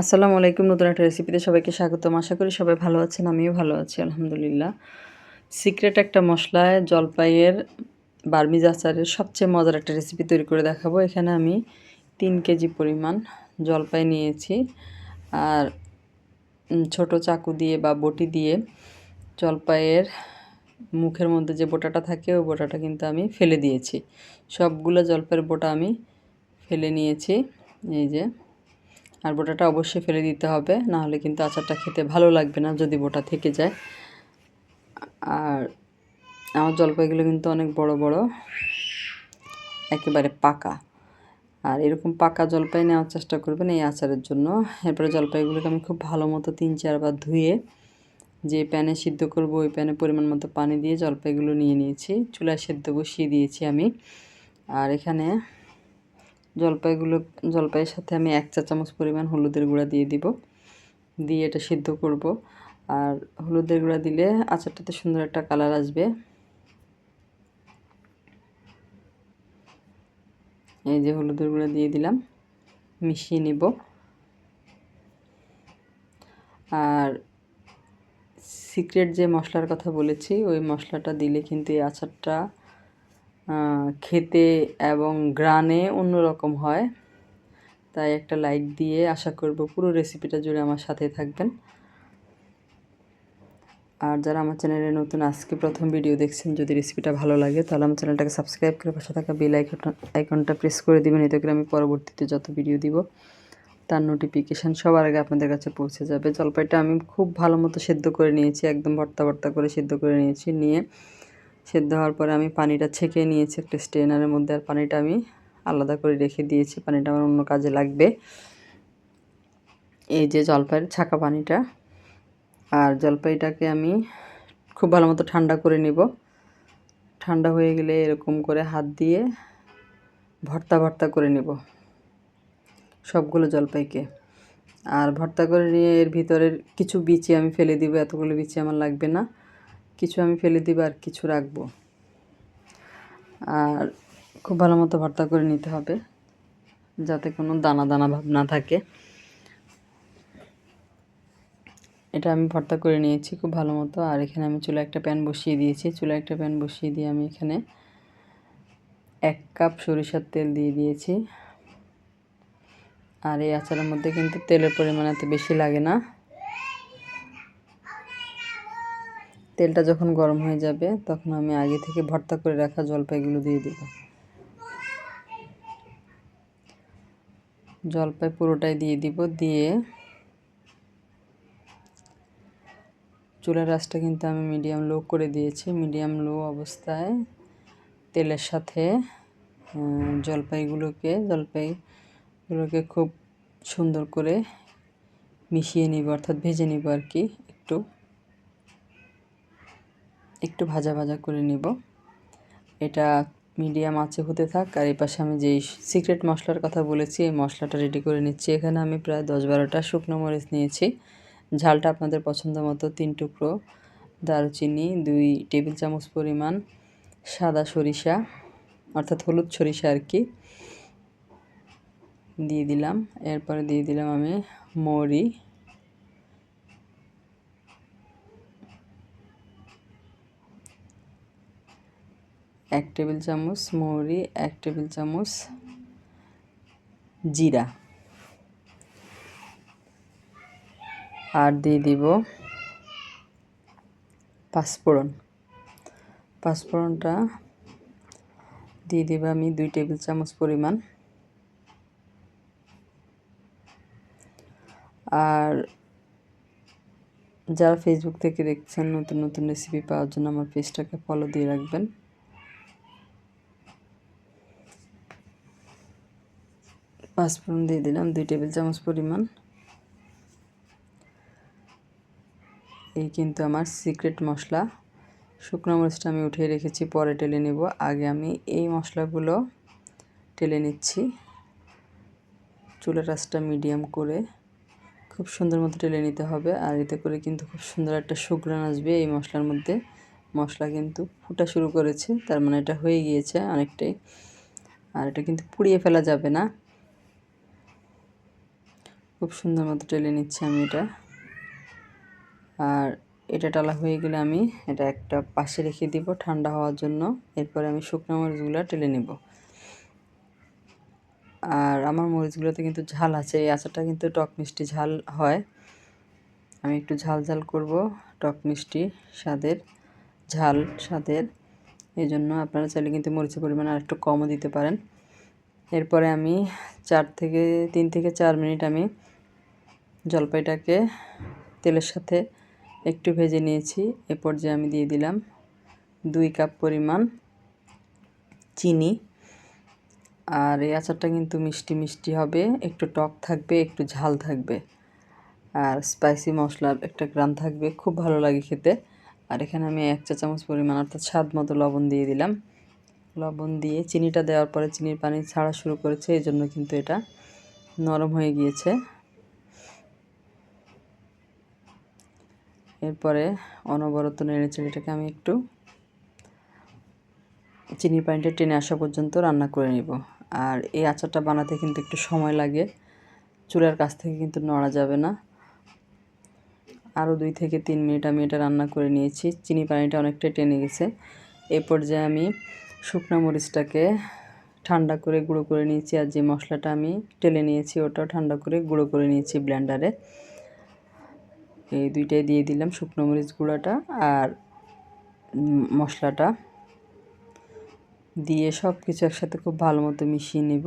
আসসালামু আলাইকুম, নতুন একটা রেসিপিতে সবাইকে স্বাগতম। আশা করি সবাই ভালো আছেন, আমিও ভালো আছি, আলহামদুলিল্লাহ। সিক্রেট একটা মশলায় জলপাইয়ের বার্মিজ আচারের সবচেয়ে মজার একটা রেসিপি তৈরি করে দেখাবো। এখানে আমি তিন কেজি পরিমাণ জলপাই নিয়েছি আর ছোট চাকু দিয়ে বা বটি দিয়ে জলপাইয়ের মুখের মধ্যে যে বোটাটা থাকে, ওই বোটাটা কিন্তু আমি ফেলে দিয়েছি। সবগুলো জলপাইয়ের বোটা আমি ফেলে নিয়েছি, এই যে। আর বোটাটা অবশ্যই ফেলে দিতে হবে না হলে কিন্তু আচারটা খেতে ভালো লাগবে না যদি বোটা থেকে যায়। আর আমার জলপাইগুলো কিন্তু অনেক বড় বড়, একেবারে পাকা। আর এরকম পাকা জলপাই নেওয়ার চেষ্টা করবেন এই আচারের জন্য। এরপরে জলপাইগুলোকে আমি খুব ভালো মতো তিন চারবার ধুয়ে যে প্যানে সিদ্ধ করব, ওই প্যানে পরিমাণ মতো পানি দিয়ে জলপাইগুলো নিয়ে নিয়েছি। চুলায় সেদ্ধ বসিয়ে দিয়েছি আমি। আর এখানে জলপাইগুলো, জলপাইয়ের সাথে আমি এক চা চামচ পরিমাণ হলুদের গুঁড়া দিয়ে দিব। দিয়ে এটা সিদ্ধ করব। আর হলুদের গুঁড়া দিলে আচারটাতে সুন্দর একটা কালার আসবে। এই যে হলুদের গুঁড়া দিয়ে দিলাম, মিশিয়ে নিব। আর সিক্রেট যে মশলার কথা বলেছি, ওই মশলাটা দিলে কিন্তু এই আচারটা খেতে এবং গ্রানে অন্যরকম হয়। তাই একটা লাইক দিয়ে আশা করব পুরো রেসিপিটা জুড়ে আমার সাথে থাকবেন। আর যারা আমার চ্যানেলে নতুন, আজকে প্রথম ভিডিও দেখছেন, যদি রেসিপিটা ভালো লাগে, তাহলে আমার চ্যানেলটাকে সাবস্ক্রাইব করে পাশে থাকা বেল আইকনটা আইকনটা প্রেস করে দিবেন, এতে করে আমি পরবর্তীতে যত ভিডিও দিব, তার নোটিফিকেশান সবার আগে আপনাদের কাছে পৌঁছে যাবে। জলপাইটা আমি খুব ভালো মতো সেদ্ধ করে নিয়েছি, একদম ভর্তা ভর্তা করে সেদ্ধ করে নিয়েছি, নিয়ে সেদ্ধ হওয়ার পরে আমি পানিটা ছেঁকে নিয়েছি, একটা স্ট্রেনারের মধ্যে, আর পানিটা আমি আলাদা করে রেখে দিয়েছি। পানিটা আমার অন্য কাজে লাগবে। এই যে জলপাইয়ের ছাকা পানিটা, আর জলপাইটাকে আমি খুব ভালো মতো ঠান্ডা করে নিব। ঠান্ডা হয়ে গেলে এরকম করে হাত দিয়ে ভর্তা ভর্তা করে নেব সবগুলো জলপাইকে। আর ভর্তা করে নিয়ে এর ভিতরের কিছু বিচি আমি ফেলে দিব, এতগুলো বিচি আমার লাগবে না। কিছু আমি ফেলে দিব আর কিছু রাখব। আর খুব ভালো মতো ভর্তা করে নিতে হবে, যাতে কোনো দানা দানা ভাব না থাকে। এটা আমি ভর্তা করে নিয়েছি খুব ভালো মতো, আর এখানে আমি চুলা একটা প্যান বসিয়ে দিয়েছি। চুলা একটা প্যান বসিয়ে দিয়ে আমি এখানে এক কাপ সরিষার তেল দিয়ে দিয়েছি। আর এই আচারের মধ্যে কিন্তু তেলের পরিমাণ এত বেশি লাগে না। তেলটা যখন গরম হয়ে যাবে, তখন আমি আগে থেকে ভর্তা করে রাখা জলপাইগুলো দিয়ে দেব। জলপাই পুরোটাই দিয়ে দিব, দিয়ে চুলার রাসটা কিন্তু আমি মিডিয়াম লো করে দিয়েছি। মিডিয়াম লো অবস্থায় তেলের সাথে জলপাইগুলোকে জলপাইগুলোকে খুব সুন্দর করে মিশিয়ে নিব, অর্থাৎ ভেজে নিব আর কি, একটু। একটু ভাজা ভাজা করে নিব। এটা মিডিয়াম আছে হতে থাক, আর এই পাশে আমি যেই সিক্রেট মশলার কথা বলেছি, এই মশলাটা রেডি করে নিচ্ছি। এখানে আমি প্রায় দশ বারোটা শুকনো মরিচ নিয়েছি। ঝালটা আপনাদের পছন্দ মতো, তিন টুকরো, দারুচিনি, দুই টেবিল চামচ পরিমাণ সাদা সরিষা, অর্থাৎ হলুদ সরিষা আর কি, দিয়ে দিলাম। এরপরে দিয়ে দিলাম আমি মৌরি। এক টেবিল চামচ মৌরি, এক টেবিল চামচ জিরা। আর দিয়ে দিব পাঁচফোড়ন। পাঁচফোড়নটা দিয়ে দিব আমি দুই টেবিল চামচ পরিমাণ। আর যারা ফেসবুক থেকে দেখছেন, নতুন নতুন রেসিপি পাওয়ার জন্য আমার পেজটাকে ফলো দিয়ে রাখবেন। পাঁচফোড়ন দিয়ে দিলাম, দুই টেবিল চামচ পরিমাণ। এই কিন্তু আমার সিক্রেট মশলা। শুকনো মরিচটা আমি উঠিয়ে রেখেছি, পরে টেলে নেব। আগে আমি এই মশলাগুলো টেলে নিচ্ছি। চুলের রাসটা মিডিয়াম করে খুব সুন্দর মতো টেলে নিতে হবে, আর এতে করে কিন্তু খুব সুন্দর একটা সুগ্রান আসবে এই মশলার মধ্যে। মশলা কিন্তু ফুটা শুরু করেছে, তার মানে এটা হয়ে গিয়েছে অনেকটাই। আর এটা কিন্তু পুড়িয়ে ফেলা যাবে না। খুব সুন্দর মতো টেলে নিচ্ছি আমি এটা। আর এটা টালা হয়ে গেলে আমি এটা একটা পাশে রেখে দিব ঠান্ডা হওয়ার জন্য। এরপরে আমি শুকনো মরিচগুলো টেলে নেব। আর আমার মরিচগুলোতে কিন্তু ঝাল আছে, এই আচারটা কিন্তু টক মিষ্টি ঝাল হয়। আমি একটু ঝাল ঝাল করব টক মিষ্টি স্বাদের, ঝাল স্বাদের। এই জন্য আপনারা চাইলে কিন্তু মরিচের পরিমাণ আর একটু কমও দিতে পারেন। এরপরে আমি চার থেকে, তিন থেকে চার মিনিট আমি জলপাইটাকে তেলের সাথে একটু ভেজে নিয়েছি। এ পর্যায়ে আমি দিয়ে দিলাম দুই কাপ পরিমাণ চিনি। আর এই আচারটা কিন্তু মিষ্টি মিষ্টি হবে, একটু টক থাকবে, একটু ঝাল থাকবে। আর স্পাইসি মশলার একটা গ্রাম থাকবে, খুব ভালো লাগে খেতে। আর এখানে আমি এক চা চামচ পরিমাণ অর্থাৎ স্বাদ মতো লবণ দিয়ে দিলাম। লবণ দিয়ে চিনিটা দেওয়ার পরে চিনির পানি ছাড়া শুরু করেছে এই জন্য কিন্তু এটা নরম হয়ে গিয়েছে। এরপরে অনবরত নেড়ে চেড়েটাকে আমি একটু চিনির পানিটা টেনে আসা পর্যন্ত রান্না করে নিব। আর এই আচারটা বানাতে কিন্তু একটু সময় লাগে। চুলার কাছ থেকে কিন্তু নড়া যাবে না। আরও দুই থেকে তিন মিনিট আমি এটা রান্না করে নিয়েছি। চিনি পানিটা অনেকটাই টেনে গেছে। এ পর্যায়ে আমি শুকনো মরিচটাকে ঠান্ডা করে গুঁড়ো করে নিয়েছি। আর যে মশলাটা আমি টেলে নিয়েছি, ওটাও ঠান্ডা করে গুঁড়ো করে নিয়েছি ব্লেন্ডারে। এই দুইটাই দিয়ে দিলাম শুকনো মরিচ গুঁড়োটা আর মশলাটা। দিয়ে সব কিছু একসাথে খুব ভালো মতো মিশিয়ে নেব।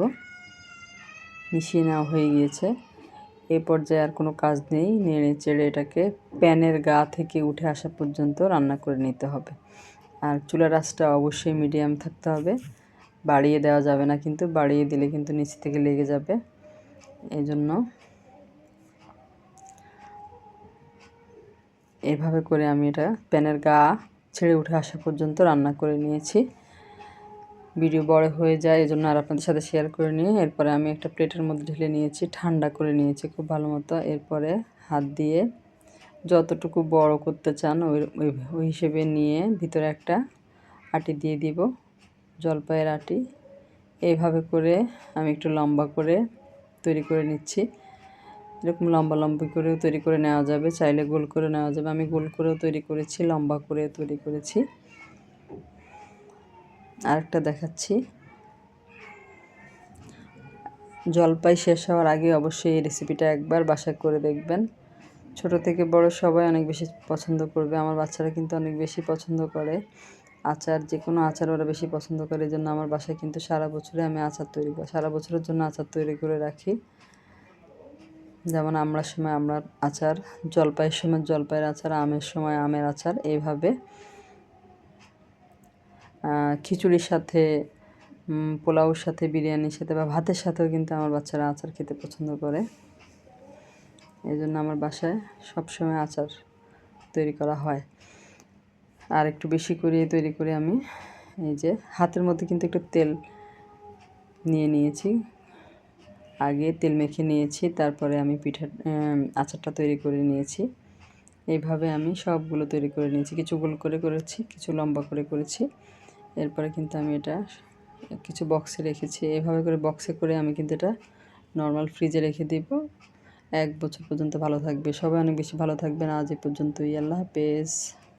মিশিয়ে নেওয়া হয়ে গিয়েছে। এ পর্যায়ে আর কোনো কাজ নেই। নেড়ে চেড়ে এটাকে প্যানের গা থেকে উঠে আসা পর্যন্ত রান্না করে নিতে হবে। আর চুলার আঁচটা অবশ্যই মিডিয়াম থাকতে হবে। বাড়িয়ে দেওয়া যাবে না কিন্তু, বাড়িয়ে দিলে কিন্তু নিচ থেকে লেগে যাবে। এই জন্য এভাবে করে আমি এটা প্যানের গা ছেড়ে উঠে আসা পর্যন্ত রান্না করে নিয়েছি। ভিডিও বড় হয়ে যায়, এজন্য আর আপনাদের সাথে শেয়ার করে নিয়ে এরপরে আমি একটা প্লেটের মধ্যে ঢেলে নিয়েছি, ঠান্ডা করে নিয়েছি খুব ভালো মতো। এরপরে হাত দিয়ে যতটুকু বড় করতে চান ওই ওই হিসেবে নিয়ে ভিতরে একটা আটি দিয়ে দিব, জলপাইয়ের আটি। এইভাবে করে আমি একটু লম্বা করে তৈরি করে নিচ্ছি। এরকম লম্বা লম্বা করেও তৈরি করে নেওয়া যাবে। চাইলে গোল করে নেওয়া যাবে। আমি গোল করেও তৈরি করেছি, লম্বা করে তৈরি করেছি। আরেকটা দেখাচ্ছি। জলপাই শেষ হওয়ার আগে অবশ্যই এই রেসিপিটা একবার বাসা করে দেখবেন। ছোট থেকে বড় সবাই অনেক বেশি পছন্দ করবে। আমার বাচ্চারা কিন্তু অনেক বেশি পছন্দ করে। আচার যে কোনো আচার ওরা বেশি পছন্দ করে। এই জন্য আমার বাসায় কিন্তু সারা বছরে আমি আচার তৈরি করি, সারা বছরের জন্য আচার তৈরি করে রাখি। যেমন আমরা সময় আমরা আচার, জলপাইয়ের সময় জলপাইয়ের আচার, আমের সময় আমের আচার, এইভাবে খিচুড়ির সাথে পোলাওর সাথে, বিরিয়ানির সাথে বা ভাতের সাথেও কিন্তু আমার বাচ্চারা আচার খেতে পছন্দ করে। এই জন্য আমার বাসায় সবসময় আচার তৈরি করা হয়। আর একটু বেশি করে তৈরি করে আমি এই যে হাতের মধ্যে কিন্তু একটু তেল নিয়ে নিয়েছি। আগে তেল মেখে নিয়েছি, তারপরে আমি পিঠা আচারটা তৈরি করে নিয়েছি। এইভাবে আমি সবগুলো তৈরি করে নিয়েছি। কিছু গোল করে করেছি, কিছু লম্বা করে করেছি। এরপরে কিন্তু আমি এটা কিছু বক্সে রেখেছি। এভাবে করে বক্সে করে আমি কিন্তু এটা নর্মাল ফ্রিজে রেখে দিব। এক বছর পর্যন্ত ভালো থাকবে। সবাই অনেক বেশি ভালো থাকবেন। আজ এ পর্যন্তই। আল্লাহ হাফেজ।